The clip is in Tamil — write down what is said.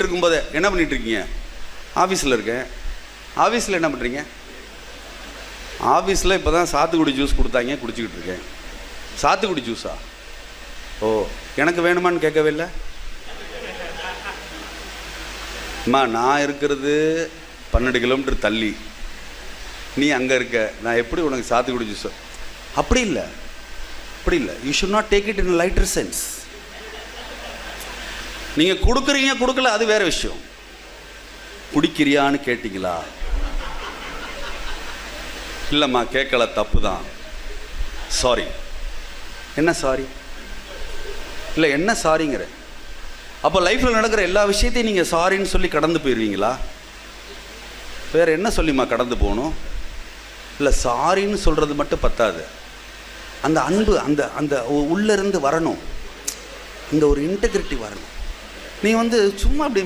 இருக்கும்போது என்ன பண்ணிட்டு இருக்கீங்க ஆஃபீஸில் இருக்கேன். ஆஃபீஸில் என்ன பண்ணுறீங்க? ஆஃபீஸில் இப்போ தான் சாத்துக்குடி ஜூஸ் கொடுத்தாங்க குடிச்சிக்கிட்டு இருக்கேன். சாத்துக்குடி ஜூஸா? ஓ எனக்கு வேணுமான்னு கேட்கவே இல்லை? அம்மா நான் இருக்கிறது பன்னெண்டு கிலோமீட்டர் தள்ளி. நீ அங்கே இருக்க. நான் எப்படி உனக்கு சாத்துக்குடி ஜூஸ்? அப்படி இல்லை. அப்படி இல்லை. You should not take it in lighter sense நீங்கள் கொடுக்குறீங்க கொடுக்கல அது வேற விஷயம். குடிக்கிறியான்னு கேட்டிங்களா? இல்லைம்மா கேட்கல தப்பு தான் சாரி என்ன சாரி இல்லை என்ன சாரிங்கிற அப்போ லைஃப்பில் நடக்கிற எல்லா விஷயத்தையும் நீங்கள் சாரின்னு சொல்லி கடந்து போயிடுவீங்களா வேற என்ன சொல்லிம்மா கடந்து போகணும்? இல்லை சாரின்னு சொல்கிறது மட்டும் பத்தாது. அந்த அன்பு அந்த அந்த உள்ளேருந்து வரணும். அந்த ஒரு இன்டெகிரிட்டி வரணும். நீ வந்து சும்மா அப்படி